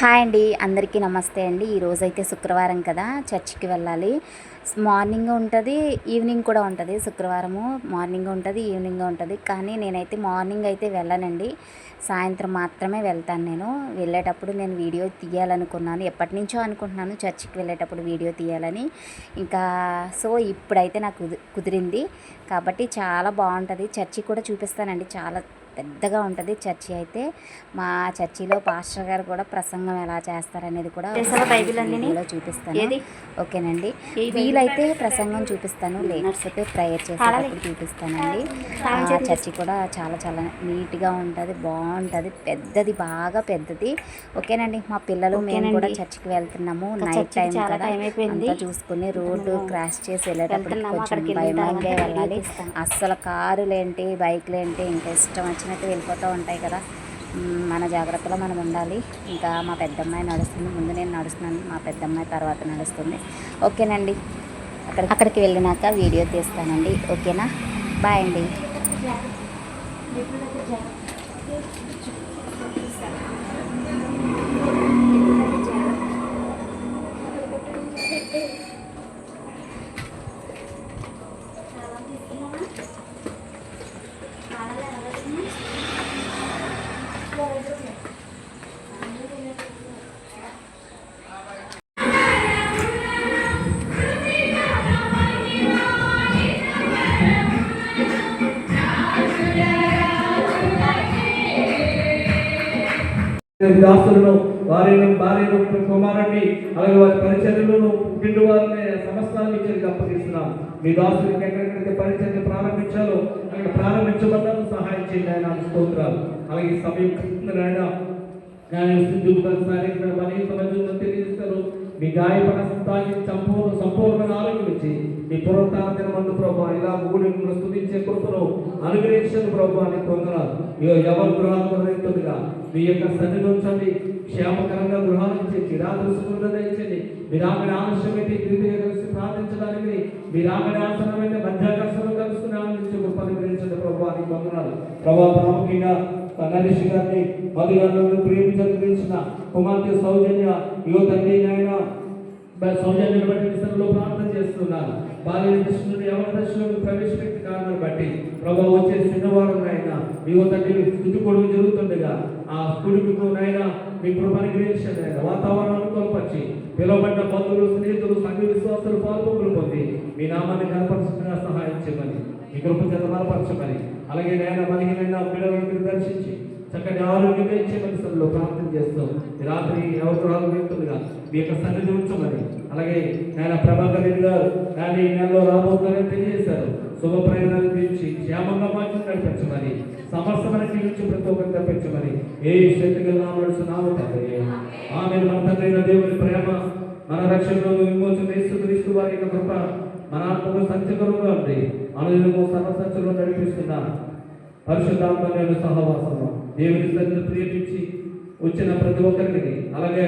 Hi అండి అందరికీ నమస్తే అండి. ఈరోజు అయితే శుక్రవారం కదా చర్చికి వెళ్ళాలి. మార్నింగ్ ఉంటుంది ఈవినింగ్ కూడా ఉంటుంది శుక్రవారము. మార్నింగ్ ఉంటుంది ఈవినింగ్ ఉంటుంది. కానీ నేనైతే మార్నింగ్ అయితే వెళ్ళనండి. సాయంత్రం మాత్రమే వెళ్తాను నేను. వెళ్ళేటప్పుడు నేను వీడియో తీయాలనుకున్నాను. ఎప్పటి నుంచో అనుకుంటున్నాను చర్చికి వెళ్ళేటప్పుడు వీడియో తీయాలని. ఇంకా సో ఇప్పుడైతే నాకు కుదిరింది. కాబట్టి చాలా బాగుంటుంది. చర్చి కూడా చూపిస్తానండి. చాలా పెద్దగా ఉంటుంది చర్చి అయితే మా చర్చిలో పాస్టర్ గారు కూడా ప్రసంగం ఎలా చేస్తారనేది కూడా బైబిల్ అన్నీని? వీడియోలో చూపిస్తాను? ఓకేనండి? వీలైతే ప్రసంగం చూపిస్తాను లేకపోతే ప్రేయర్ చేసేటప్పుడు చూపిస్తానండి చర్చి కూడా చాలా చాలా నీట్గా ఉంటుంది బాగుంటుంది పెద్దది బాగా పెద్దది ఓకేనండి మా పిల్లలు మేము కూడా. చర్చికి వెళ్తున్నాము నైట్ టైం కదా. అంతా చూసుకుని రోడ్డు క్రాస్ చేసి వెళ్ళేటప్పుడు కొంచెం తర్వాత వెళ్ళాలి. అస్సలు కారులేంటి బైక్లేంటి ఇంకా ఇష్టం వచ్చినట్టు వెళ్ళిపోతూ ఉంటాయి కదా. మన జాగ్రత్తలో మనం ఉండాలి. ఇంకా మా పెద్దమ్మాయి నడుస్తుంది. ముందు నేను నడుస్తున్నాను. మా పెద్దమ్మాయి తర్వాత నడుస్తుంది. ఓకేనండి. అక్కడ అక్కడికి వెళ్ళినాక వీడియో తీస్తానండి. ఓకేనా? బాయ్ అండి. దాసులను వారిని భార్యను కుమారుని అలాగే వారి పరిచర్యలను పిండి వారిని సమస్తాన్ని ఇచ్చేది అప్పగిస్తున్నాం. మీ దాసులకి ఎక్కడెక్కడైతే పరిచర్య ప్రారంభించాలో అక్కడ ప్రారంభించబడ్డాను సహాయం చేయండి ఆయన స్తోత్రాలు. అలాగే సమయం ఆయన ఆయన సింధుకు శారీరక బలి సమర్థులను తెలియజేస్తారు. మీ గాయపడ స్థాయి సంపూర్ణ సంపూర్ణమైన ఆరోగ్యం మీ పునరుత్థాన మందు ప్రభావ ఇలా గుడి స్థుతించే కృపను అనుగ్రహించండి ప్రభావ అని పొందరాలు ఎవరు గృహాలు కొనరింటుందిగా మీ యొక్క సన్నిధి ఉంచండి క్షేమకరంగా గృహాలు చేసి రాత్రి సుఖంగా దయచేయండి మీ రామని ఆలస్యమైతే తిరిగి కలిసి ప్రార్థించడానికి మీ రామని ఆసనమైతే మధ్యాకర్షణ కలుసుకుని ఆనందించే గొప్ప అనుగ్రహించండి ప్రభావ అని పొందరాలు ప్రభావ ప్రాముఖ్యంగా నరేష్ గారిని మధు గారిని ప్రేమించిన కుమార్తె సౌజన్య యువ తండ్రి నాయన. సౌజన్యను బట్టి విషయంలో ప్రార్థన చేస్తున్నాను బాల్య దర్శనుడు ఎవరి దర్శనంలో ప్రవేశపెట్టి కారణం బట్టి ప్రభావ వచ్చే శనివారం నాయన యువ తండ్రి స్థుతి కొడుకు జరుగుతుండగా ఆ కొడుకుకు నాయన మీ కృపని గ్రహించండి ఆయన వాతావరణాన్ని అనుకూలపరిచి పిలువబడ్డ బంధువులు స్నేహితులు సంఘ విశ్వాసాలు పాల్గొలు పొంది మీ నామాన్ని కనపరచకుండా సహాయం చేయమని మీ కృప చేత బలపరచమని అలాగే నేను బలహీనమైన పిల్లలను దర్శించి చక్కటి ఆరోగ్యంగా ఇచ్చే మనసులో ప్రార్థన చేస్తాం. రాత్రి ఎవరు రాదు వెళ్తుందిగా మీ యొక్క సన్నిధి ఉంచమని. అలాగే ఆయన ప్రభాకర్ రెడ్డి గారు ఆయన ఈ నెలలో రాబోతుందని తెలియజేశారు. శుభ ప్రయోజనాలు తీర్చి క్షేమంగా మార్చి నడిపించమని సమస్తమైన తీర్చి ప్రతి ఒక్కరిని తప్పించమని ఏ శక్తిగా నామడుచున్నాము తండ్రి. ఆమె మన తండ్రి దేవుని ప్రేమ మన రక్షణలో విమోచన ఇస్తూ వారి యొక్క కృప మన ఆత్మకు సంచకరంగా ఉంది. అనుదినము సర్వసంచలో నడిపిస్తున్న పరిశుద్ధాత్మైన సహవాసము. దేవుని సన్నిధి ప్రేమించి వచ్చిన ప్రతి ఒక్కరికి అలాగే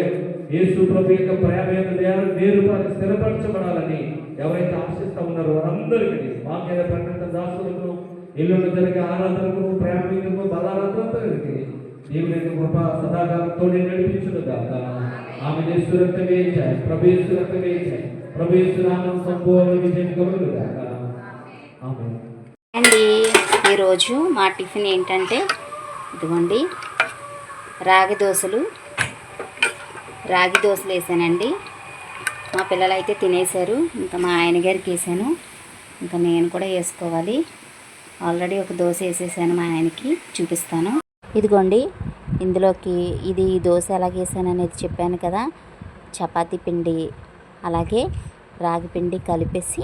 యేసు ప్రభు యొక్క ప్రేమ యొక్క వేరు స్థిరపరచబడాలని ఎవరైతే ఆశిస్తూ ఉన్నారో వారందరికీ వాక్యాల ప్రకటన దాసులకు ఇల్లు జరిగే ఆరాధనకు ప్రేమకు బలారాధనకి దేవుని యొక్క కృప సదాకాలంతో నడిపించును కాక ఆమె దేశ వేయించాయి ప్రభు యేసురక్త వేయించాయి ప్రభు యేసునామం సంపూర్ణ విజయం కలుగును కాక అండి ఈరోజు మా టిఫిన్ ఏంటంటే ఇదిగోండి రాగి దోశలు. రాగి దోశలు వేసానండి. మా పిల్లలు అయితే తినేశారు. ఇంకా మా ఆయన గారికి వేసాను. ఇంకా నేను కూడా వేసుకోవాలి. ఆల్రెడీ ఒక దోశ వేసేసాను మా ఆయనకి. చూపిస్తాను. ఇదిగోండి ఇందులోకి ఇది ఈ దోశ ఎలా వేసాను అనేది చెప్పాను కదా. చపాతీ పిండి అలాగే రాగి పిండి కలిపేసి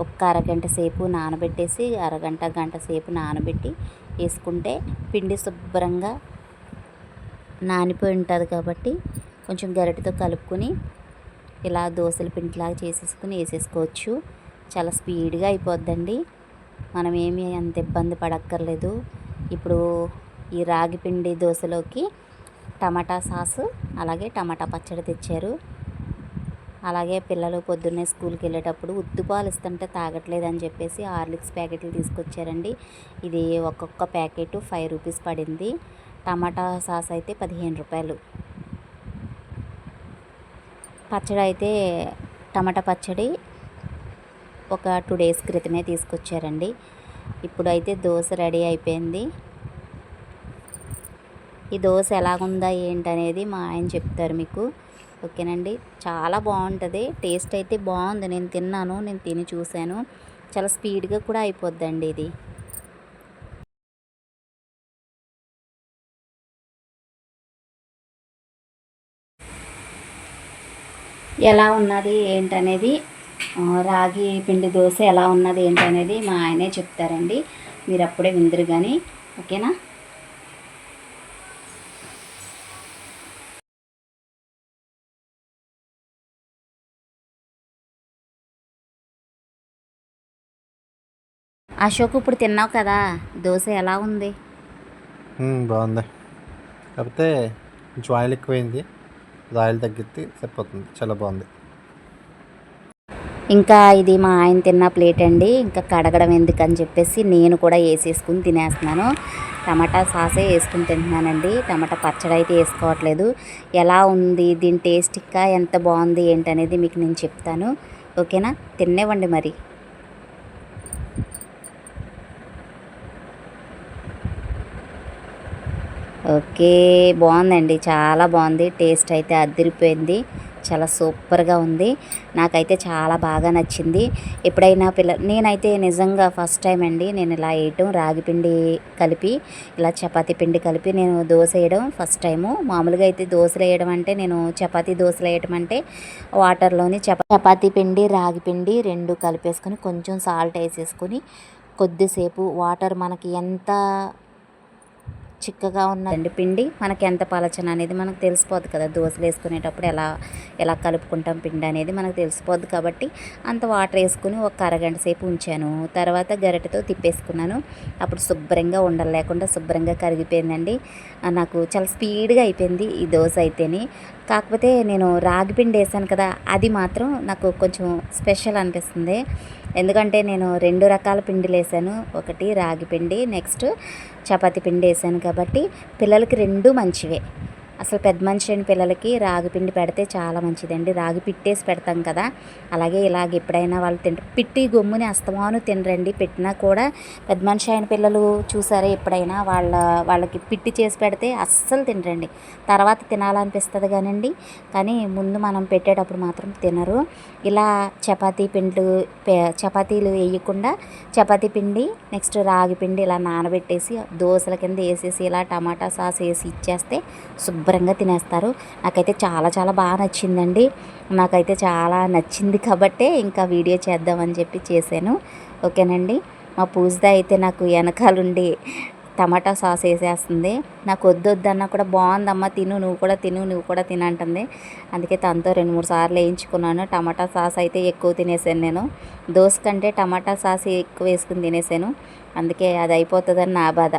ఒక్క అరగంట సేపు నానబెట్టేసి అరగంట గంట సేపు నానబెట్టి వేసుకుంటే పిండి శుభ్రంగా నానిపోయి ఉంటుంది కాబట్టి కొంచెం గరిటతో కలుపుకొని ఇలా దోశల పిండిలాగా చేసేసుకుని వేసేసుకోవచ్చు. చాలా స్పీడ్గా అయిపోద్దండి. మనం ఏమీ అంత ఇబ్బంది పడక్కర్లేదు. ఇప్పుడు ఈ రాగి పిండి దోశలోకి టమాటా సాసు అలాగే టమాటా పచ్చడి తెచ్చారు. అలాగే పిల్లలు పొద్దున్నే స్కూల్కి వెళ్ళేటప్పుడు ఉత్తుపాలు ఇస్తుంటే తాగట్లేదు అని చెప్పేసి హార్లిక్స్ ప్యాకెట్లు తీసుకొచ్చారండి. ఇది ఒక్కొక్క ప్యాకెట్ ఫైవ్ రూపీస్ పడింది. టమాటా సాస్ అయితే పదిహేను రూపాయలు. పచ్చడి అయితే టమాటా పచ్చడి ఒక టూ డేస్ క్రితమే తీసుకొచ్చారండి. ఇప్పుడైతే దోశ రెడీ అయిపోయింది. ఈ దోశ ఎలాగుందా ఏంటనేది మా ఆయన చెప్తారు మీకు. ఓకేనండి. చాలా బాగుంటుంది. టేస్ట్ అయితే బాగుంది. నేను తిన్నాను. నేను తిని చూశాను. చాలా స్పీడ్గా కూడా అయిపోద్దండి ఇది. ఎలా ఉన్నది ఏంటనేది రాగి పిండి దోశ ఎలా ఉన్నది ఏంటనేది మా ఆయనే చెప్తారండి. మీరు అప్పుడే విందరు కానీ ఓకేనా? అశోక్ ఇప్పుడు తిన్నావు కదా? దోశ ఎలా ఉంది? బాగుంది. కాకపోతే కొంచెం ఆయిల్ ఎక్కువైంది. ఆయిల్ తగ్గితే సరిపోతుంది. చాలా బాగుంది. ఇంకా ఇది మా ఆయన తిన్న ప్లేట్ అండి. ఇంకా కడగడం ఎందుకని చెప్పేసి నేను కూడా వేసేసుకుని తినేస్తున్నాను. టమాటా సాసే వేసుకుని తింటున్నానండి. టమాటా పచ్చడి అయితే వేసుకోవట్లేదు. ఎలా ఉంది? దీని టేస్ట్ ఇంకా ఎంత బాగుంది ఏంటనేది మీకు నేను చెప్తాను. ఓకేనా? తినేవ్వండి మరి. ఓకే బాగుందండి. చాలా బాగుంది. టేస్ట్ అయితే అదిరిపోయింది. చాలా సూపర్గా ఉంది. నాకైతే చాలా బాగా నచ్చింది. ఎప్పుడైనా పిల్ల నేనైతే నిజంగా ఫస్ట్ టైం అండి నేను ఇలా వేయటం. రాగి పిండి కలిపి ఇలా చపాతి పిండి కలిపి నేను దోశ వేయడం ఫస్ట్ టైము. మామూలుగా అయితే దోశలు వేయడం అంటే నేను చపాతి దోశలు వేయడం అంటే వాటర్లోని చపాతి చపాతీ పిండి రాగి పిండి రెండు కలిపేసుకొని కొంచెం సాల్ట్ వేసేసుకొని కొద్దిసేపు వాటర్ మనకి ఎంత చిక్కగా ఉన్నదండి పిండి మనకి ఎంత పలచన అనేది మనకు తెలిసిపోద్ది కదా. దోశలు వేసుకునేటప్పుడు ఎలా ఎలా కలుపుకుంటాం పిండి అనేది మనకు తెలిసిపోద్ది కాబట్టి అంత వాటర్ వేసుకుని ఒక అరగంట సేపు ఉంచాను. తర్వాత గరిటెతో తిప్పేసుకున్నాను. అప్పుడు శుభ్రంగా ఉండలేకుండా శుభ్రంగా కరిగిపోయిందండి. నాకు చాలా స్పీడ్గా అయిపోయింది ఈ దోశ అయితేనే. కాకపోతే నేను రాగి పిండి వేసాను కదా అది మాత్రం నాకు కొంచెం స్పెషల్ అనిపిస్తుంది. ఎందుకంటే నేను రెండు రకాల పిండిలు వేసాను. ఒకటి రాగి పిండి నెక్స్ట్ చపాతి పిండి వేసాను కాబట్టి పిల్లలకి రెండు మంచివే. అసలు పెద్ద మనిషి అయిన పిల్లలకి రాగి పిండి పెడితే చాలా మంచిదండి. రాగి పిట్టేసి పెడతాం కదా. అలాగే ఇలాగ ఎప్పుడైనా వాళ్ళు తింటారు పిట్టి గమ్ముని అస్తమాను తినరండి. పెట్టినా కూడా పెద్ద మనిషి అయిన పిల్లలు చూసారా ఎప్పుడైనా వాళ్ళ వాళ్ళకి పిట్టి చేసి పెడితే అస్సలు తినరండి. తర్వాత తినాలనిపిస్తుంది కానండి. కానీ ముందు మనం పెట్టేటప్పుడు మాత్రం తినరు. ఇలా చపాతీ పిండ్లు చపాతీలు వేయకుండా చపాతీ పిండి నెక్స్ట్ రాగి పిండి ఇలా నానబెట్టేసి దోశల కింద వేసేసి ఇలా టమాటా సాస్ వేసి ఇచ్చేస్తే శుభ్రంగా తినేస్తారు. నాకైతే చాలా చాలా బాగా నచ్చిందండి. నాకైతే చాలా నచ్చింది కాబట్టే ఇంకా వీడియో చేద్దామని చెప్పి చేశాను. ఓకేనండి? మా పూజిత అయితే నాకు వెనకాలండి టమాటా సాస్ వేసేస్తుంది. నాకు వద్దు వద్దన్నా కూడా బాగుందమ్మా తిను నువ్వు కూడా తిను నువ్వు కూడా తినంటుంది అందుకే తనతో రెండు మూడు సార్లు వేయించుకున్నాను. టమాటా సాస్ అయితే ఎక్కువ తినేసాను నేను. దోశ కంటే టమాటా సాస్ ఎక్కువ వేసుకుని తినేసాను. అందుకే అది అయిపోతుందని నా బాధ.